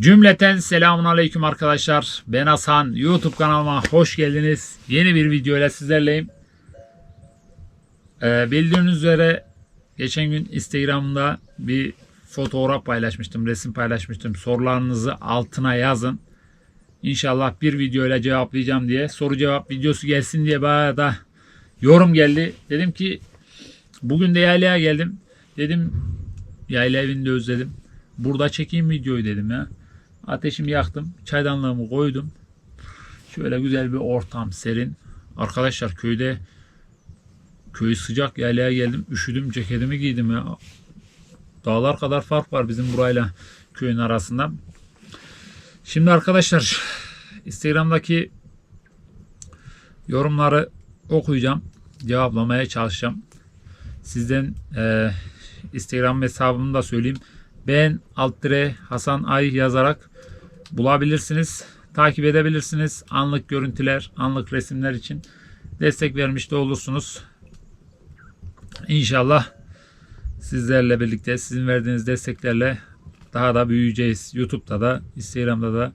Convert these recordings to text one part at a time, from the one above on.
Cümleten selamun aleyküm arkadaşlar. Ben Hasan. YouTube kanalıma hoş geldiniz. Yeni bir video ile sizlerleyim. Ee, bildiğiniz üzere geçen gün Instagram'da bir fotoğraf paylaşmıştım. Resim paylaşmıştım. Sorularınızı altına yazın. İnşallah bir video ile cevaplayacağım diye. Soru cevap videosu gelsin diye bayağı da yorum geldi. Dedim ki bugün de yaylaya geldim. Dedim yayla evini de özledim. Burada çekeyim videoyu dedim ya. Ateşimi yaktım. Çaydanlığımı koydum. Şöyle güzel bir ortam serin. Arkadaşlar köyde köy sıcak yaylaya geldim. Üşüdüm ceketimi giydim ya. Dağlar kadar fark var bizim burayla köyün arasında. Şimdi arkadaşlar Instagram'daki yorumları okuyacağım. Cevaplamaya çalışacağım. Sizden e, Instagram hesabımı da söyleyeyim. Ben Alttire Hasan Ay yazarak bulabilirsiniz. Takip edebilirsiniz. Anlık görüntüler, anlık resimler için destek vermiş de olursunuz. İnşallah sizlerle birlikte sizin verdiğiniz desteklerle daha da büyüyeceğiz. YouTube'da da, Instagram'da da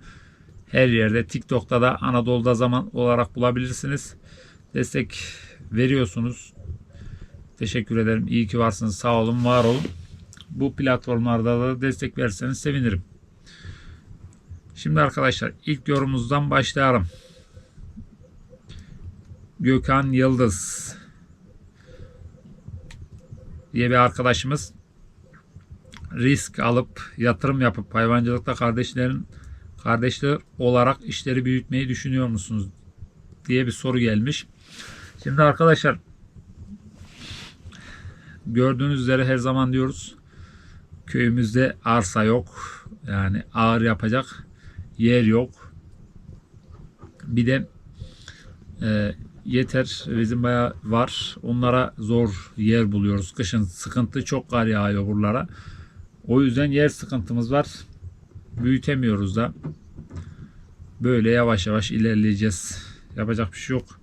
her yerde, TikTok'ta da Anadolu'da zaman olarak bulabilirsiniz. Destek veriyorsunuz. Teşekkür ederim. İyi ki varsınız. Sağ olun, var olun. Bu platformlarda da destek verirseniz sevinirim. Şimdi arkadaşlar ilk yorumumuzdan başlayalım. Gökhan Yıldız diye bir arkadaşımız risk alıp yatırım yapıp hayvancılıkta kardeşlerin kardeşler olarak işleri büyütmeyi düşünüyor musunuz diye bir soru gelmiş. Şimdi arkadaşlar gördüğünüz üzere her zaman diyoruz köyümüzde arsa yok. Yani ağır yapacak yer yok. Bir de e, yeter bizim bayağı var. Onlara zor yer buluyoruz. Kışın sıkıntı çok kar yağıyor buralara. O yüzden yer sıkıntımız var. Büyütemiyoruz da. Böyle yavaş yavaş ilerleyeceğiz. Yapacak bir şey yok.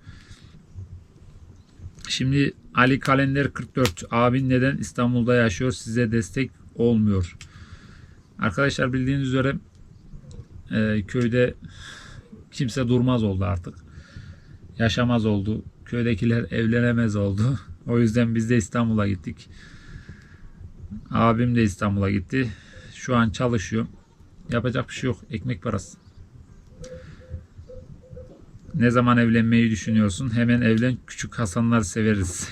Şimdi Ali Kalender 44 abin neden İstanbul'da yaşıyor size destek olmuyor. Arkadaşlar bildiğiniz üzere e, köyde kimse durmaz oldu artık. Yaşamaz oldu. Köydekiler evlenemez oldu. O yüzden biz de İstanbul'a gittik. Abim de İstanbul'a gitti. Şu an çalışıyor. Yapacak bir şey yok. Ekmek parası. Ne zaman evlenmeyi düşünüyorsun? Hemen evlen. Küçük Hasanları severiz.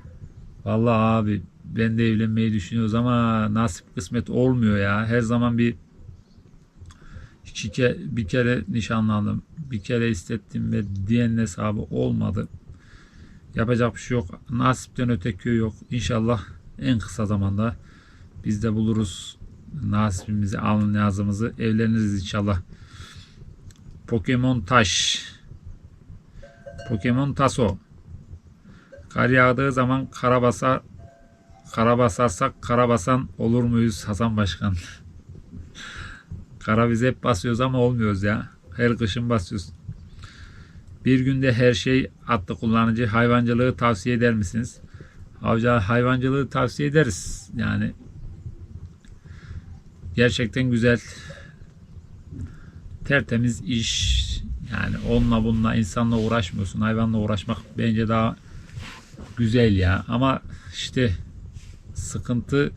Vallahi abi ben de evlenmeyi düşünüyoruz ama nasip kısmet olmuyor ya. Her zaman bir iki ke, bir kere nişanlandım. Bir kere istettim ve diğerinin hesabı olmadı. Yapacak bir şey yok. Nasipten öte köy yok. İnşallah en kısa zamanda biz de buluruz nasibimizi, alın yazımızı. Evleniriz inşallah. Pokemon Taş. Pokemon Taso. Kar yağdığı zaman kara basar kara basarsak kara basan olur muyuz Hasan Başkan? kara biz hep basıyoruz ama olmuyoruz ya. Her kışın basıyoruz. Bir günde her şey attı kullanıcı hayvancılığı tavsiye eder misiniz? Avcı hayvancılığı tavsiye ederiz. Yani gerçekten güzel tertemiz iş yani onunla bununla insanla uğraşmıyorsun hayvanla uğraşmak bence daha güzel ya ama işte sıkıntı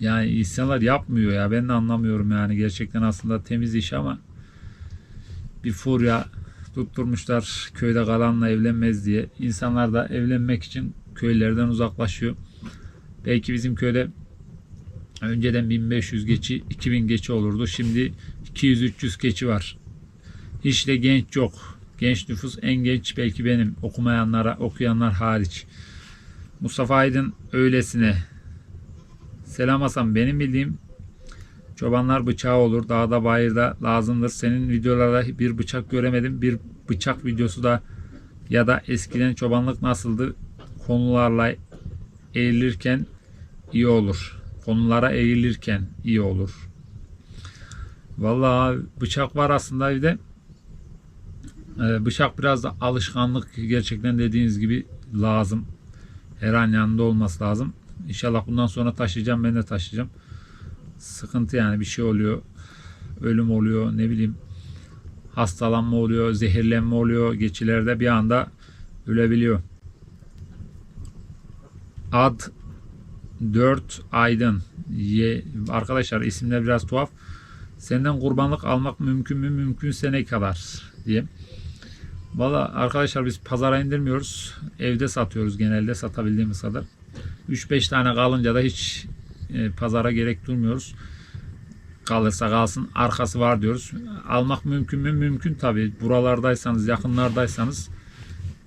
yani insanlar yapmıyor ya. Ben de anlamıyorum yani. Gerçekten aslında temiz iş ama bir furya tutturmuşlar köyde kalanla evlenmez diye. İnsanlar da evlenmek için köylerden uzaklaşıyor. Belki bizim köyde önceden 1500 geçi 2000 geçi olurdu. Şimdi 200-300 keçi var. Hiç de genç yok. Genç nüfus en genç belki benim okumayanlara okuyanlar hariç. Mustafa Aydın öylesine. Selam Hasan benim bildiğim çobanlar bıçağı olur. Dağda bayırda lazımdır. Senin videolarda bir bıçak göremedim. Bir bıçak videosu da ya da eskiden çobanlık nasıldı konularla eğilirken iyi olur. Konulara eğilirken iyi olur. Vallahi bıçak var aslında bir de e, bıçak biraz da alışkanlık gerçekten dediğiniz gibi lazım her an yanında olması lazım. İnşallah bundan sonra taşıyacağım ben de taşıyacağım. sıkıntı yani bir şey oluyor. Ölüm oluyor ne bileyim hastalanma oluyor, zehirlenme oluyor. Geçilerde bir anda ölebiliyor. Ad 4 Aydın. Ye, arkadaşlar isimler biraz tuhaf. Senden kurbanlık almak mümkün mü? Mümkünse ne kadar diye. Valla arkadaşlar biz pazara indirmiyoruz. Evde satıyoruz genelde satabildiğimiz kadar. 3-5 tane kalınca da hiç e, pazara gerek durmuyoruz. Kalırsa kalsın arkası var diyoruz. Almak mümkün mü? Mümkün tabi. Buralardaysanız yakınlardaysanız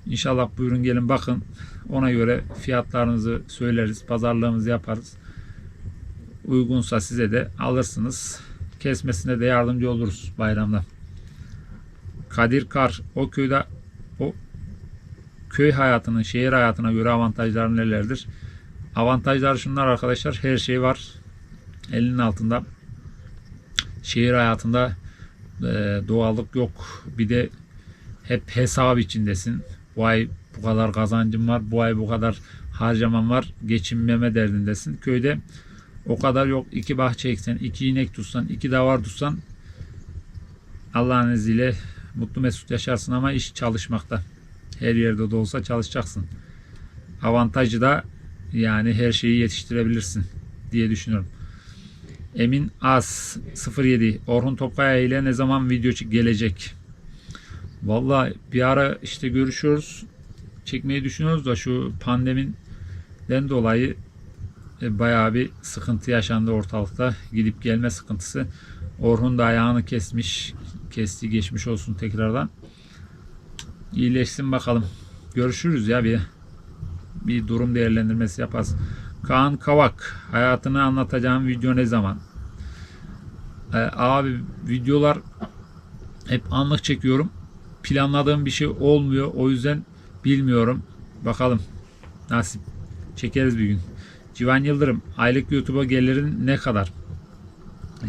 İnşallah buyurun gelin bakın. Ona göre fiyatlarınızı söyleriz. Pazarlığımızı yaparız. Uygunsa size de alırsınız. Kesmesine de yardımcı oluruz bayramda. Kadir Kar o köyde o köy hayatının şehir hayatına göre avantajları nelerdir? Avantajlar şunlar arkadaşlar. Her şey var. Elinin altında. Şehir hayatında e, doğallık yok. Bir de hep hesap içindesin. Bu ay bu kadar kazancım var. Bu ay bu kadar harcamam var. Geçinmeme derdindesin. Köyde o kadar yok. İki bahçe eksen, iki inek tutsan, iki davar tutsan Allah'ın izniyle mutlu mesut yaşarsın ama iş çalışmakta. Her yerde de olsa çalışacaksın. Avantajı da yani her şeyi yetiştirebilirsin diye düşünüyorum. Emin Az 07 Orhun Topkaya ile ne zaman video gelecek? Vallahi bir ara işte görüşüyoruz. Çekmeyi düşünüyoruz da şu pandemiden dolayı e, bayağı bir sıkıntı yaşandı ortalıkta. Gidip gelme sıkıntısı. Orhun da ayağını kesmiş. Kesti geçmiş olsun tekrardan. İyileşsin bakalım. Görüşürüz ya bir bir durum değerlendirmesi yaparız. Kaan Kavak hayatını anlatacağım video ne zaman? Ee, abi videolar hep anlık çekiyorum. Planladığım bir şey olmuyor. O yüzden bilmiyorum. Bakalım. Nasip. Çekeriz bir gün. Civan Yıldırım. Aylık YouTube'a gelirin ne kadar?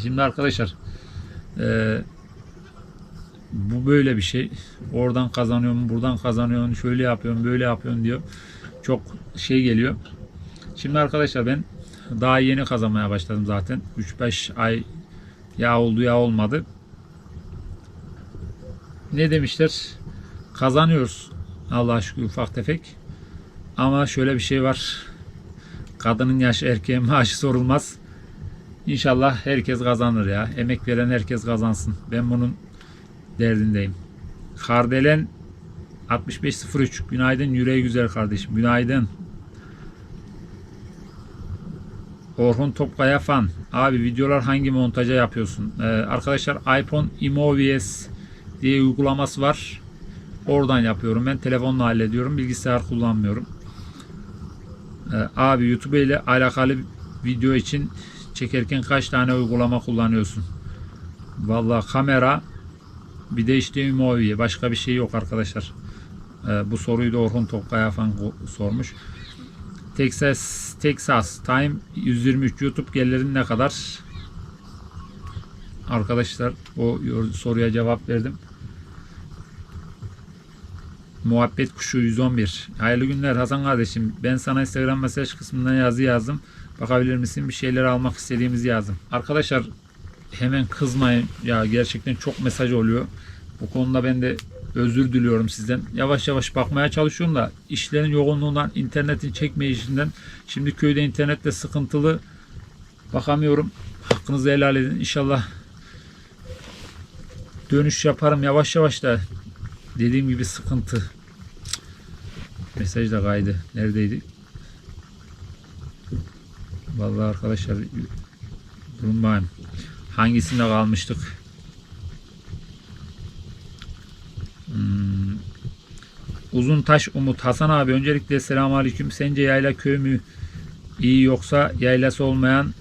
Şimdi arkadaşlar e, bu böyle bir şey. Oradan kazanıyorum, buradan kazanıyorum, şöyle yapıyorum, böyle yapıyorum diyor. Çok şey geliyor. Şimdi arkadaşlar ben daha yeni kazanmaya başladım zaten. 3-5 ay ya oldu ya olmadı. Ne demişler? Kazanıyoruz. Allah'a şükür ufak tefek. Ama şöyle bir şey var. Kadının yaşı erkeğin maaşı sorulmaz. İnşallah herkes kazanır ya. Emek veren herkes kazansın. Ben bunun derdindeyim. Kardelen 6503 Günaydın yüreği güzel kardeşim. Günaydın. Orhun Topkaya fan. Abi videolar hangi montaja yapıyorsun? Ee, arkadaşlar iPhone Imovies diye uygulaması var. Oradan yapıyorum. Ben telefonla hallediyorum. Bilgisayar kullanmıyorum. Ee, abi YouTube ile alakalı video için çekerken kaç tane uygulama kullanıyorsun? Vallahi kamera bir de işte Imovi. Başka bir şey yok arkadaşlar. Ee, bu soruyu da Orhun Topkaya fan sormuş. Texas Texas Time 123 YouTube gelirlerin ne kadar? Arkadaşlar o soruya cevap verdim. Muhabbet Kuşu 111. Hayırlı günler Hasan kardeşim. Ben sana Instagram mesaj kısmından yazı yazdım. Bakabilir misin? Bir şeyler almak istediğimizi yazdım. Arkadaşlar hemen kızmayın. Ya gerçekten çok mesaj oluyor. Bu konuda ben de özür diliyorum sizden. Yavaş yavaş bakmaya çalışıyorum da işlerin yoğunluğundan, internetin çekmeyişinden şimdi köyde internette sıkıntılı bakamıyorum. Hakkınızı helal edin. İnşallah dönüş yaparım yavaş yavaş da dediğim gibi sıkıntı. Mesaj da kaydı. Neredeydi? Vallahi arkadaşlar durun bakayım. Hangisinde kalmıştık? Hmm. Uzun Taş Umut Hasan abi öncelikle selamun aleyküm. Sence yayla köy mü iyi yoksa yaylası olmayan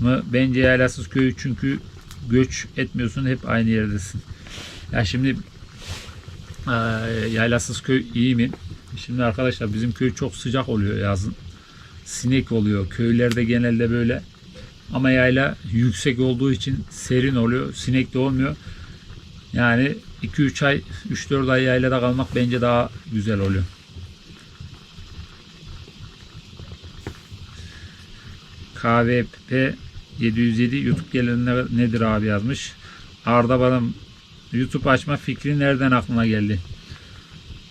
mı? Bence yaylasız köy çünkü göç etmiyorsun hep aynı yerdesin. Ya şimdi e, yaylasız köy iyi mi? Şimdi arkadaşlar bizim köy çok sıcak oluyor yazın. Sinek oluyor. Köylerde genelde böyle. Ama yayla yüksek olduğu için serin oluyor. Sinek de olmuyor. Yani 2-3 ay, 3-4 ay yaylada kalmak bence daha güzel oluyor. KVP 707 YouTube geliri ne- nedir abi yazmış. Arda Badam YouTube açma fikri nereden aklına geldi?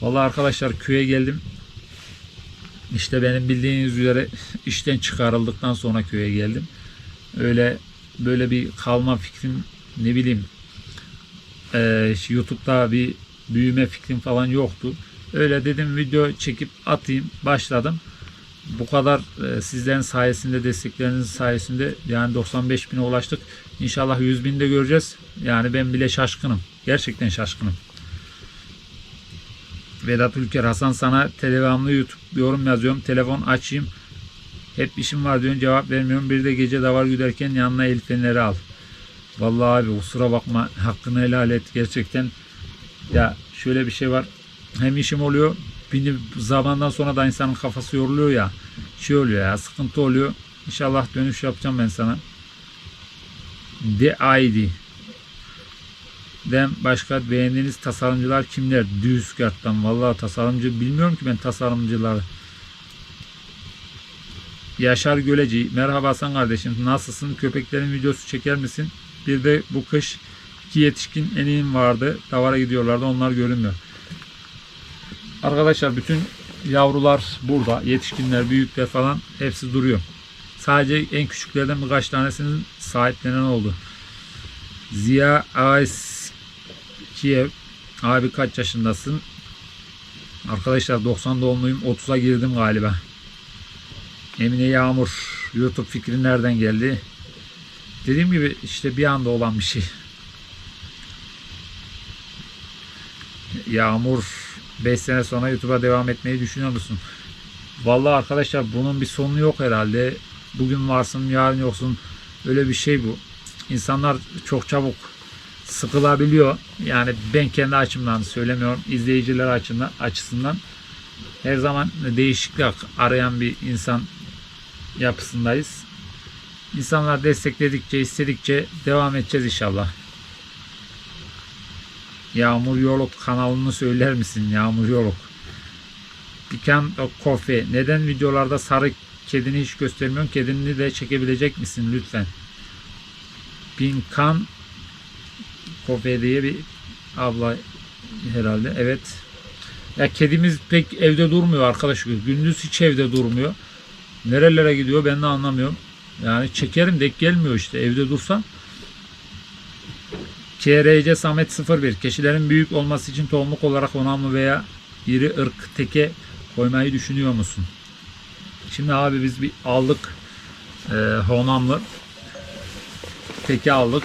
Vallahi arkadaşlar köye geldim. İşte benim bildiğiniz üzere işten çıkarıldıktan sonra köye geldim. Öyle böyle bir kalma fikrim ne bileyim eee, YouTube'da bir büyüme fikrim falan yoktu. Öyle dedim video çekip atayım başladım. Bu kadar e, sizlerin sayesinde desteklerinizin sayesinde yani 95 bine ulaştık. İnşallah 100 bin de göreceğiz. Yani ben bile şaşkınım. Gerçekten şaşkınım. Vedat Ülker Hasan sana devamlı YouTube yorum yazıyorum. Telefon açayım. Hep işim var diyorsun cevap vermiyorum. Bir de gece davar güderken yanına el feneri al. Vallahi abi kusura bakma hakkını helal et gerçekten. Ya şöyle bir şey var. Hem işim oluyor bir zamandan sonra da insanın kafası yoruluyor ya. Şey oluyor ya sıkıntı oluyor. İnşallah dönüş yapacağım ben sana. The ID. Den başka beğendiğiniz tasarımcılar kimler? Düzgart'tan. Vallahi tasarımcı bilmiyorum ki ben tasarımcıları. Yaşar Göleci. Merhaba Hasan kardeşim. Nasılsın? Köpeklerin videosu çeker misin? Bir de bu kış iki yetişkin eneğim vardı. Davara gidiyorlardı. Onlar görünmüyor. Arkadaşlar bütün yavrular burada. Yetişkinler, büyükler falan hepsi duruyor. Sadece en küçüklerden birkaç tanesinin sahiplenen oldu. Ziya Aiskiyev abi kaç yaşındasın? Arkadaşlar 90 doğumluyum. 30'a girdim galiba. Emine Yağmur YouTube fikri nereden geldi? Dediğim gibi işte bir anda olan bir şey. Yağmur 5 sene sonra YouTube'a devam etmeyi düşünüyor musun? Vallahi arkadaşlar bunun bir sonu yok herhalde. Bugün varsın yarın yoksun. Öyle bir şey bu. İnsanlar çok çabuk sıkılabiliyor. Yani ben kendi açımdan söylemiyorum. İzleyiciler açısından, açısından her zaman değişiklik arayan bir insan yapısındayız. İnsanlar destekledikçe, istedikçe devam edeceğiz inşallah. Yağmur Yoluk kanalını söyler misin? Yağmur Yoluk. Pikan Coffee. Neden videolarda sarı kedini hiç göstermiyorsun? Kedini de çekebilecek misin lütfen? Pinkan Coffee diye bir abla herhalde. Evet. Ya kedimiz pek evde durmuyor arkadaş. Gündüz hiç evde durmuyor. Nerelere gidiyor ben de anlamıyorum. Yani çekerim dek gelmiyor işte evde dursa. KRC Samet 01 Keçilerin büyük olması için tohumluk olarak honamlı veya iri ırk teke koymayı düşünüyor musun? Şimdi abi biz bir aldık e, honamlı teke aldık.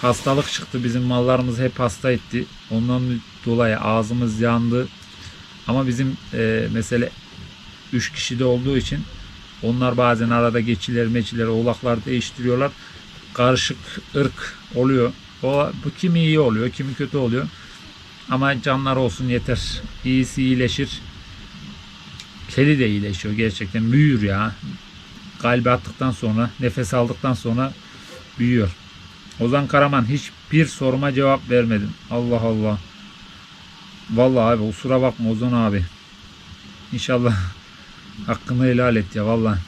Hastalık çıktı. Bizim mallarımız hep hasta etti. Ondan dolayı ağzımız yandı. Ama bizim e, mesele 3 kişide olduğu için onlar bazen arada geçiler, meçiler, oğlaklar değiştiriyorlar. Karışık ırk oluyor. O bu kimi iyi oluyor, kimi kötü oluyor. Ama canlar olsun yeter. İyisi iyileşir. Kedi de iyileşiyor gerçekten. Büyür ya. Kalbi attıktan sonra, nefes aldıktan sonra büyüyor. Ozan Karaman hiçbir soruma cevap vermedin. Allah Allah. Vallahi abi kusura bakma Ozan abi. İnşallah hakkını helal et ya vallahi.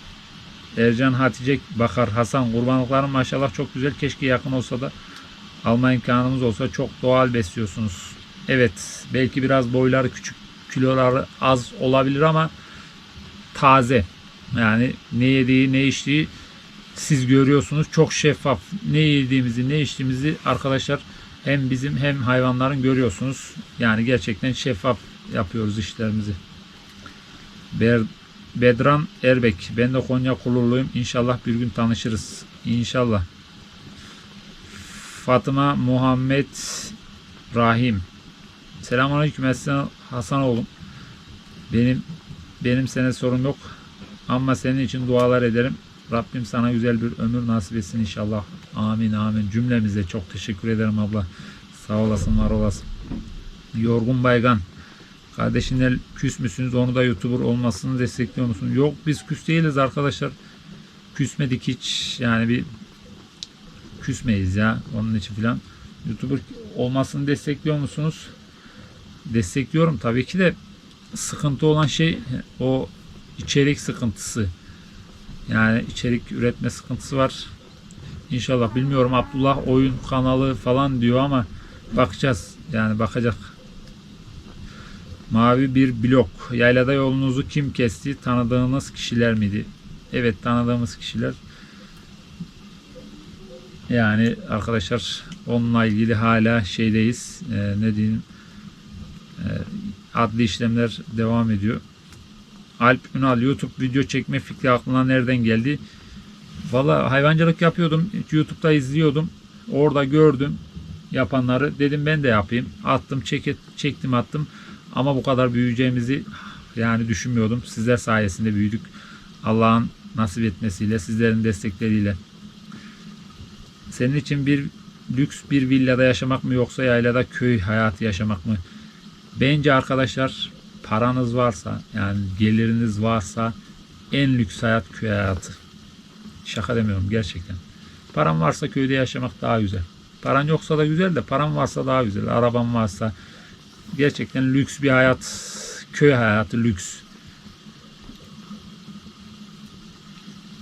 Ercan Hatice Bakar Hasan kurbanlıkların maşallah çok güzel. Keşke yakın olsa da alma imkanımız olsa çok doğal besliyorsunuz. Evet belki biraz boyları küçük kiloları az olabilir ama taze. Yani ne yediği ne içtiği siz görüyorsunuz. Çok şeffaf. Ne yediğimizi ne içtiğimizi arkadaşlar hem bizim hem hayvanların görüyorsunuz. Yani gerçekten şeffaf yapıyoruz işlerimizi. Ber Bedran Erbek. Ben de Konya Kulurluyum. İnşallah bir gün tanışırız. İnşallah. Fatıma Muhammed Rahim. Selamünaleyküm Hasan, Hasan oğlum. Benim benim sene sorun yok. Ama senin için dualar ederim. Rabbim sana güzel bir ömür nasip etsin inşallah. Amin amin. Cümlemize çok teşekkür ederim abla. Sağ olasın var olasın. Yorgun Baygan. Kardeşinle küs müsünüz? Onu da YouTuber olmasını destekliyor musun? Yok biz küs değiliz arkadaşlar. Küsmedik hiç. Yani bir küsmeyiz ya onun için filan. YouTuber olmasını destekliyor musunuz? Destekliyorum tabii ki de sıkıntı olan şey o içerik sıkıntısı. Yani içerik üretme sıkıntısı var. İnşallah bilmiyorum Abdullah oyun kanalı falan diyor ama bakacağız. Yani bakacak. Mavi bir blok. Yaylada yolunuzu kim kesti? Tanıdığınız kişiler miydi? Evet tanıdığımız kişiler. Yani arkadaşlar onunla ilgili hala şeydeyiz. Ee, ne diyeyim? Ee, adli işlemler devam ediyor. Alp Ünal YouTube video çekme fikri aklına nereden geldi? Valla hayvancılık yapıyordum. YouTube'da izliyordum. Orada gördüm yapanları. Dedim ben de yapayım. Attım, çek, çektim, attım. Ama bu kadar büyüyeceğimizi yani düşünmüyordum. Sizler sayesinde büyüdük. Allah'ın nasip etmesiyle, sizlerin destekleriyle. Senin için bir lüks bir villada yaşamak mı yoksa yaylada köy hayatı yaşamak mı? Bence arkadaşlar paranız varsa yani geliriniz varsa en lüks hayat köy hayatı. Şaka demiyorum gerçekten. Paran varsa köyde yaşamak daha güzel. Paran yoksa da güzel de paran varsa daha güzel. Araban varsa gerçekten lüks bir hayat. Köy hayatı lüks.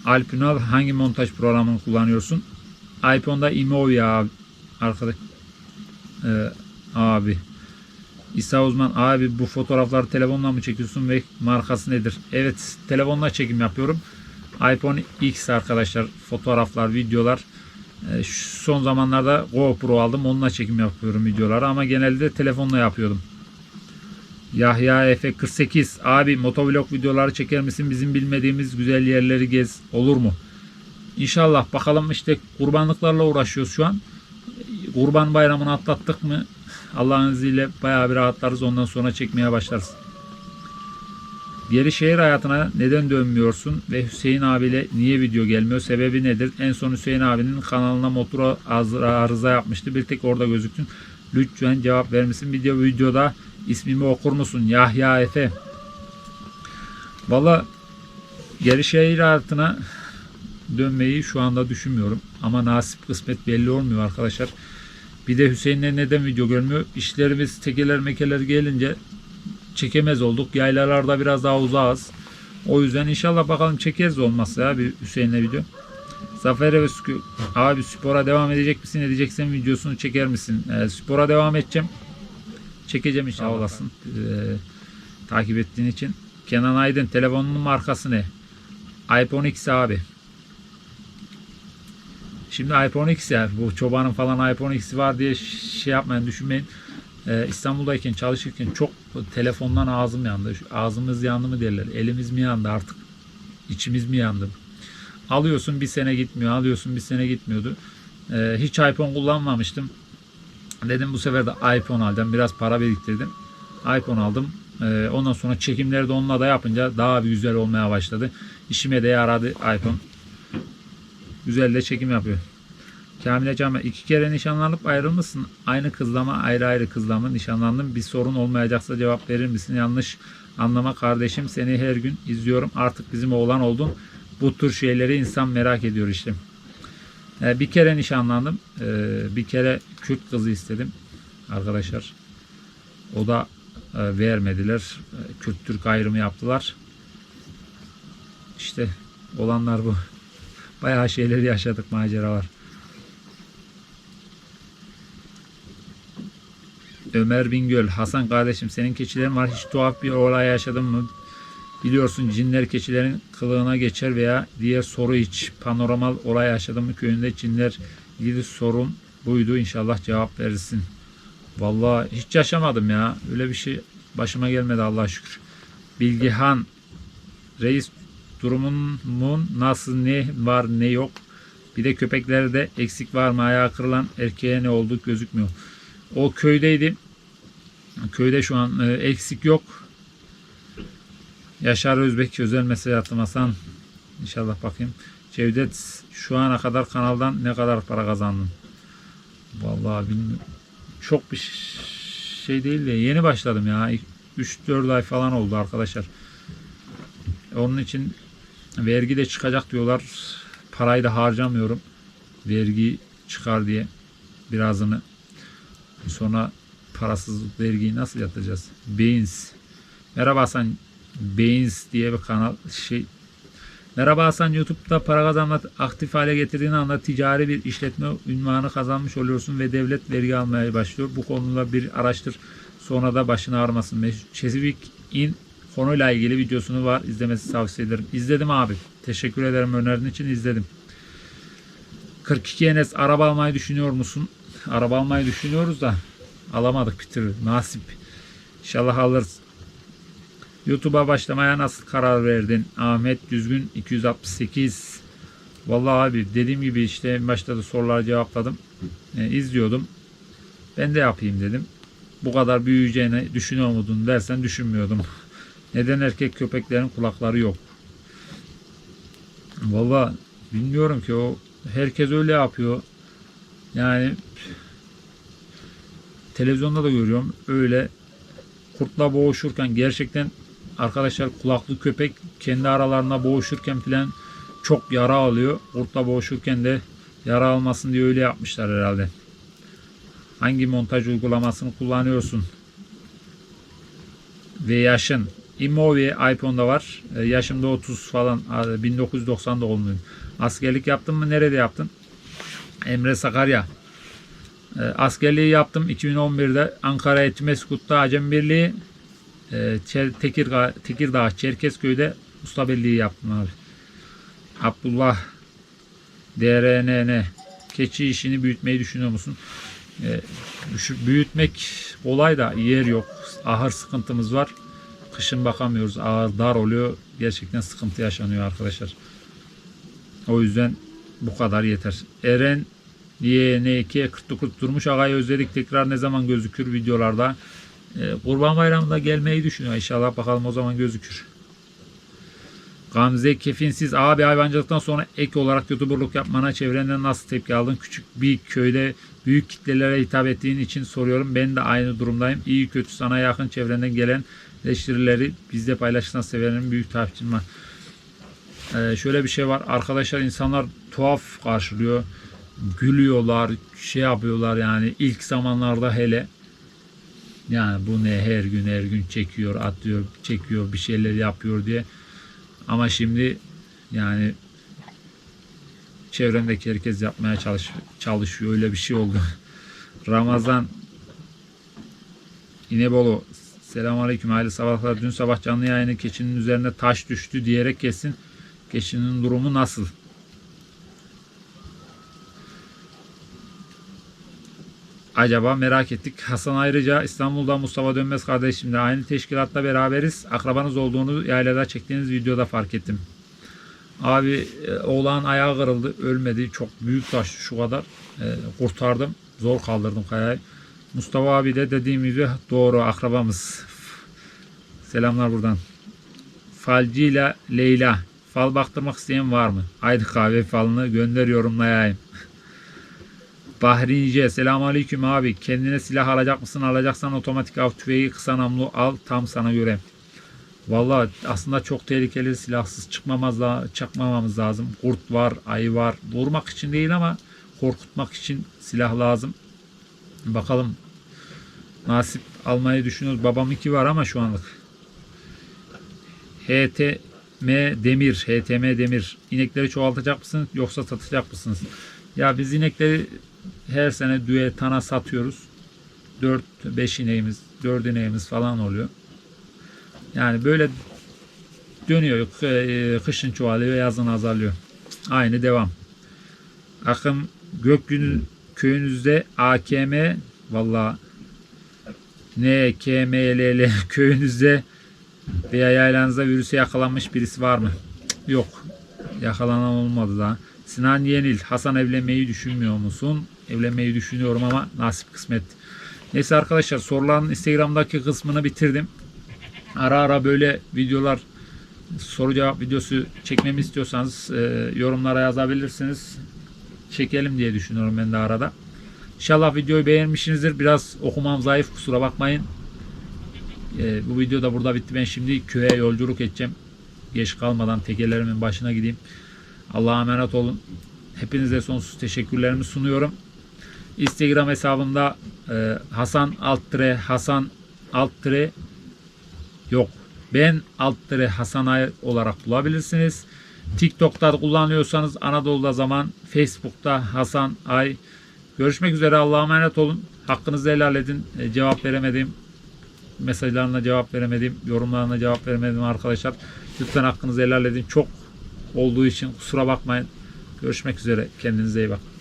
Alp hangi montaj programını kullanıyorsun? iPhone'da Imovia abi. Arkadaş. Ee, abi. İsa Uzman abi bu fotoğrafları telefonla mı çekiyorsun ve markası nedir? Evet telefonla çekim yapıyorum. iPhone X arkadaşlar fotoğraflar, videolar. Ee, şu son zamanlarda GoPro aldım. Onunla çekim yapıyorum videoları ama genelde telefonla yapıyordum. Yahya Efe 48 abi motovlog videoları çeker misin? Bizim bilmediğimiz güzel yerleri gez. Olur mu? İnşallah bakalım işte kurbanlıklarla uğraşıyoruz şu an. Kurban bayramını atlattık mı Allah'ın izniyle bayağı bir rahatlarız. Ondan sonra çekmeye başlarız. Geri şehir hayatına neden dönmüyorsun ve Hüseyin abiyle niye video gelmiyor? Sebebi nedir? En son Hüseyin abinin kanalına motora arıza yapmıştı. Bir tek orada gözüktün. Lütfen cevap vermişsin. Video videoda ismimi okur musun? Yahya Efe. Valla geri şehir hayatına dönmeyi şu anda düşünmüyorum. Ama nasip kısmet belli olmuyor arkadaşlar. Bir de Hüseyin'le neden video görmüyor? İşlerimiz tekeler mekeler gelince çekemez olduk. Yaylalarda biraz daha uzağız. O yüzden inşallah bakalım çekeriz olmazsa ya bir Hüseyin'le video. Zafer Özkü abi spora devam edecek misin? Edeceksen videosunu çeker misin? Ee, spora devam edeceğim. Çekeceğim inşallah olasın. Ee, takip ettiğin için. Kenan Aydın telefonunun markası ne? iPhone X abi. Şimdi iPhone X ya bu çobanın falan iPhone X'i var diye şey yapmayın düşünmeyin. Ee, İstanbul'dayken çalışırken çok telefondan ağzım yandı. Ağzımız yandı mı derler. Elimiz mi yandı artık? İçimiz mi yandı? Alıyorsun bir sene gitmiyor. Alıyorsun bir sene gitmiyordu. Ee, hiç iPhone kullanmamıştım. Dedim bu sefer de iPhone alacağım. Biraz para biriktirdim. iPhone aldım. Ee, ondan sonra çekimleri de onunla da yapınca daha bir güzel olmaya başladı. İşime de yaradı iPhone. Güzel de çekim yapıyor. Kamile Cami iki kere nişanlanıp ayrılmışsın. Aynı kızla mı ayrı ayrı kızla mı nişanlandın? Bir sorun olmayacaksa cevap verir misin? Yanlış anlama kardeşim. Seni her gün izliyorum. Artık bizim oğlan oldun. Bu tür şeyleri insan merak ediyor işte. Ee, bir kere nişanlandım. Ee, bir kere Kürt kızı istedim. Arkadaşlar. O da e, vermediler. E, Kürt Türk ayrımı yaptılar. İşte olanlar bu. Bayağı şeyleri yaşadık maceralar. Ömer Bingöl, Hasan kardeşim senin keçilerin var. Hiç tuhaf bir olay yaşadın mı? Biliyorsun cinler keçilerin kılığına geçer veya diğer soru hiç panoramal olay yaşadın mı? Köyünde cinler ilgili sorun buydu. İnşallah cevap verirsin. Vallahi hiç yaşamadım ya. Öyle bir şey başıma gelmedi Allah'a şükür. Bilgihan Reis durumun nasıl ne var ne yok. Bir de köpeklerde eksik var mı? Ayağı kırılan erkeğe ne oldu gözükmüyor. O köydeydi. Köyde şu an e, eksik yok. Yaşar Özbek özel mesaj attım Hasan. İnşallah bakayım. Cevdet şu ana kadar kanaldan ne kadar para kazandın? Vallahi bilmiyorum. Çok bir şey değil de yeni başladım ya. 3-4 ay falan oldu arkadaşlar. Onun için vergi de çıkacak diyorlar. Parayı da harcamıyorum. Vergi çıkar diye birazını. Sonra parasız vergiyi nasıl yatacağız? Beans. Merhaba Hasan. Beans diye bir kanal şey Merhaba Hasan YouTube'da para kazanma aktif hale getirdiğin anda ticari bir işletme ünvanı kazanmış oluyorsun ve devlet vergi almaya başlıyor. Bu konuda bir araştır sonra da başını ağrımasın. Çesivik in konuyla ilgili videosunu var izlemesi tavsiye ederim. İzledim abi. Teşekkür ederim önerin için izledim. 42 Enes araba almayı düşünüyor musun? Araba almayı düşünüyoruz da alamadık bitir. Nasip. İnşallah alırız. YouTube'a başlamaya nasıl karar verdin? Ahmet Düzgün 268. Vallahi abi dediğim gibi işte başta da soruları cevapladım. E, izliyordum. Ben de yapayım dedim. Bu kadar büyüyeceğini düşünüyor dersen düşünmüyordum. Neden erkek köpeklerin kulakları yok? Vallahi bilmiyorum ki o herkes öyle yapıyor. Yani televizyonda da görüyorum öyle kurtla boğuşurken gerçekten arkadaşlar kulaklı köpek kendi aralarında boğuşurken falan çok yara alıyor. Kurtla boğuşurken de yara almasın diye öyle yapmışlar herhalde. Hangi montaj uygulamasını kullanıyorsun? Ve yaşın. Imovie iPhone'da var. E, yaşımda 30 falan. 1990 doğumluyum. Askerlik yaptın mı? Nerede yaptın? Emre Sakarya. E, askerliği yaptım 2011'de Ankara Etimeskut'ta Acem Birliği e, Tekirdağ, Tekirdağ Çerkezköy'de usta birliği yaptım abi. Abdullah DRNN keçi işini büyütmeyi düşünüyor musun? E, büyütmek kolay da yer yok. Ahır sıkıntımız var. Kışın bakamıyoruz. Ağır dar oluyor. Gerçekten sıkıntı yaşanıyor arkadaşlar. O yüzden bu kadar yeter. Eren YN2 49 durmuş ağayı özledik. Tekrar ne zaman gözükür videolarda? Ee, Kurban Bayramı'nda gelmeyi düşünüyor. İnşallah bakalım o zaman gözükür. Gamze Kefinsiz abi hayvancılıktan sonra ek olarak youtuberluk yapmana çevrenden nasıl tepki aldın? Küçük bir köyde büyük kitlelere hitap ettiğin için soruyorum. Ben de aynı durumdayım. İyi kötü sana yakın çevrenden gelen eleştirileri bizde paylaşırsan sevinirim. Büyük takipçim var. Ee, şöyle bir şey var. Arkadaşlar insanlar tuhaf karşılıyor. Gülüyorlar. Şey yapıyorlar yani ilk zamanlarda hele yani bu ne her gün her gün çekiyor, atıyor, çekiyor, bir şeyler yapıyor diye. Ama şimdi yani çevremdeki herkes yapmaya çalış, çalışıyor. Öyle bir şey oldu. Ramazan İnebolu Selamünaleyküm hayırlı sabahlar. Dün sabah canlı yayını keçinin üzerine taş düştü diyerek kesin. Keçinin durumu nasıl? Acaba merak ettik. Hasan ayrıca İstanbul'da Mustafa Dönmez kardeşimle aynı teşkilatta beraberiz. Akrabanız olduğunu yaylada çektiğiniz videoda fark ettim. Abi e, oğlan ayağı kırıldı. Ölmedi. Çok büyük taş şu kadar. E, kurtardım. Zor kaldırdım kayayı. Mustafa abi de dediğim gibi doğru akrabamız. Selamlar buradan. Falci ile Leyla. Fal baktırmak isteyen var mı? Haydi kahve falını gönder yorumlayayım. Bahrince selamun aleyküm abi. Kendine silah alacak mısın? Alacaksan otomatik av tüfeği kısa namlu al. Tam sana göre. Valla aslında çok tehlikeli silahsız çıkmamaz da çakmamamız lazım. Kurt var, ayı var. Vurmak için değil ama korkutmak için silah lazım. Bakalım nasip almayı düşünüyoruz. Babam iki var ama şu anlık. HTM Demir, HTM Demir. İnekleri çoğaltacak mısınız yoksa satacak mısınız? Ya biz inekleri her sene düğe tana satıyoruz. 4-5 ineğimiz, 4 ineğimiz falan oluyor. Yani böyle dönüyor. E, kışın çoğalıyor, yazın azalıyor. Aynı devam. Akım Gökgün köyünüzde AKM valla NKMLL köyünüzde veya yaylanızda virüse yakalanmış birisi var mı? Yok. Yakalanan olmadı daha. Sinan Yenil, Hasan evlenmeyi düşünmüyor musun? Evlenmeyi düşünüyorum ama nasip kısmet. Neyse arkadaşlar soruların Instagram'daki kısmını bitirdim. Ara ara böyle videolar soru cevap videosu çekmemi istiyorsanız e, yorumlara yazabilirsiniz. Çekelim diye düşünüyorum ben de arada. İnşallah videoyu beğenmişsinizdir. Biraz okumam zayıf kusura bakmayın. E, bu video da burada bitti. Ben şimdi köye yolculuk edeceğim. Geç kalmadan tekerlerimin başına gideyim. Allah'a emanet olun. Hepinize sonsuz teşekkürlerimi sunuyorum. Instagram hesabımda e, Hasan Altre Hasan Altre yok. Ben Altre Hasan Ay olarak bulabilirsiniz. TikTok'ta kullanıyorsanız Anadolu'da zaman, Facebook'ta Hasan Ay. Görüşmek üzere. Allah'a emanet olun. Hakkınızı helal edin. E, cevap veremedim. Mesajlarına cevap veremedim. Yorumlarına cevap veremedim arkadaşlar. Lütfen hakkınızı helal edin. Çok olduğu için kusura bakmayın. Görüşmek üzere. Kendinize iyi bakın.